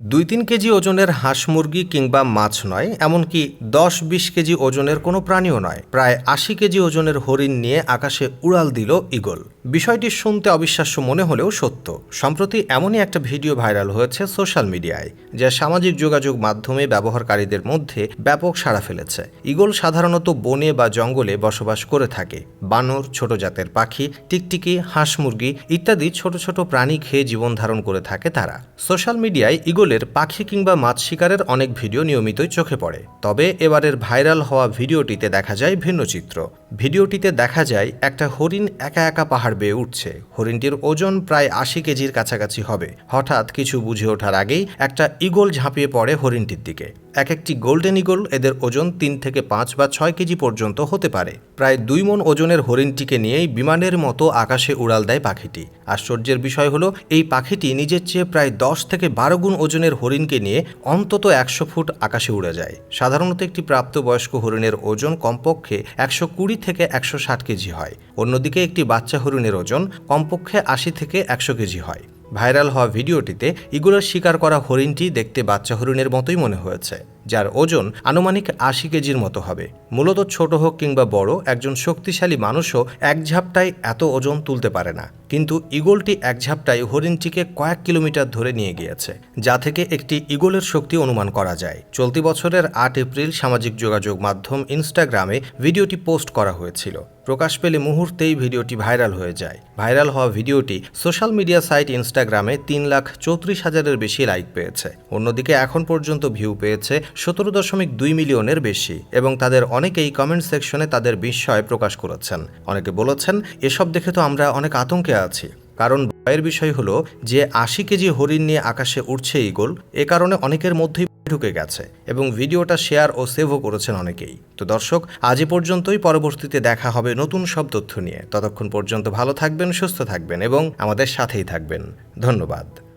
দুই তিন কেজি ওজনের হাঁস মুরগি কিংবা মাছ নয়, এমনকি দশ বিশ কেজি ওজনের কোনো প্রাণীও নয়। প্রায় আশি কেজি ওজনের হরিণ নিয়ে আকাশে উড়াল দিল ইগল বিষয়টি শুনতে অবিশ্বাস্য মনে হলেও সত্য। সম্প্রতি এমনই একটা ভিডিও ভাইরাল হয়েছে সোশ্যাল মিডিয়ায়, যা সামাজিক যোগাযোগ মাধ্যমে ব্যবহারকারীদের মধ্যে ব্যাপক সাড়া ফেলেছে। ইগল সাধারণত বনে বা জঙ্গলে বসবাস করে থাকে। বানর, ছোট জাতের পাখি, টিকটিকি, হাঁস মুরগি ইত্যাদি ছোট ছোট প্রাণী খেয়ে জীবন ধারণ করে থাকে তারা। সোশ্যাল মিডিয়ায় ইগলের পাখি কিংবা মাছ শিকারের অনেক ভিডিও নিয়মিতই চোখে পড়ে। তবে এবারের ভাইরাল হওয়া ভিডিওটিতে দেখা যায় ভিন্ন চিত্র। ভিডিওটিতে দেখা যায় একটা হরিণ একা একা পাহাড় বেয়ে উঠছে। হরিণটির ওজন প্রায় আশি কেজির কাছাকাছি হবে। হঠাৎ কিছু বুঝে ওঠার আগেই একটা ইগল ঝাঁপিয়ে পড়ে হরিণটির দিকে। এক একটি গোল্ডেন ইগল এদের ওজন তিন থেকে পাঁচ বা ছয় কেজি পর্যন্ত হতে পারে। প্রায় দুই মন ওজনের হরিণটিকে নিয়েই বিমানের মতো আকাশে উড়াল দেয় পাখিটি। আশ্চর্যের বিষয় হলো, এই পাখিটি নিজের চেয়ে প্রায় দশ থেকে বারো গুণ ওজনের হরিণকে নিয়ে অন্তত একশো ফুট আকাশে উড়ে যায়। সাধারণত একটি প্রাপ্তবয়স্ক হরিণের ওজন কমপক্ষে একশো কুড়ি থেকে একশো ষাট কেজি হয়। অন্যদিকে একটি বাচ্চা হরিণের ওজন কমপক্ষে আশি থেকে একশো কেজি হয়। ভাইরাল হওয়া ভিডিওটিতে ইগুলোর শিকার করা হরিণটি দেখতে বাচ্চা হরিণের মতোই মনে হয়েছে। যার ওজন আনুমানিক আশি কেজির মতো হবে। মূলত ছোট হোক কিংবা বড়, একজন শক্তিশালী মানুষও এক ঝাপটায় এত ওজন তুলতে পারে না। কিন্তু ইগলটি এক ঝাপটায় হরিণটিকে কয়েক কিলোমিটার ধরে নিয়ে গিয়েছে, যা থেকে একটি ইগলের শক্তি অনুমান করা যায়। চলতি বছরের আট এপ্রিল সামাজিক যোগাযোগ মাধ্যম ইনস্টাগ্রামে ভিডিওটি পোস্ট করা হয়েছিল। প্রকাশ পেলে মুহূর্তেই ভিডিওটি ভাইরাল হয়ে যায়। ভাইরাল হওয়া ভিডিওটি সোশ্যাল মিডিয়া সাইট ইনস্টাগ্রামে তিন লাখ চৌত্রিশ হাজারের বেশি লাইক পেয়েছে। অন্যদিকে এখন পর্যন্ত ভিউ পেয়েছে সতেরো দশমিক দুই মিলিয়নের বেশি এবং তাদের অনেকেই কমেন্ট সেকশনে তাদের বিস্ময় প্রকাশ করেছেন। অনেকে বলেছেন, এসব দেখে তো আমরা অনেক আতঙ্কে আছি। কারণ ভয়ের বিষয় হলো যে আশি কেজি হরিণ নিয়ে আকাশে উঠছে ইগল এ কারণে অনেকের মধ্যেই ঢুকে গেছে এবং ভিডিওটা শেয়ার ও সেভও করেছেন অনেকেই। তো দর্শক, আজ পর্যন্তই। পরবর্তীতে দেখা হবে নতুন সব তথ্য নিয়ে। ততক্ষণ পর্যন্ত ভালো থাকবেন, সুস্থ থাকবেন এবং আমাদের সাথেই থাকবেন। ধন্যবাদ।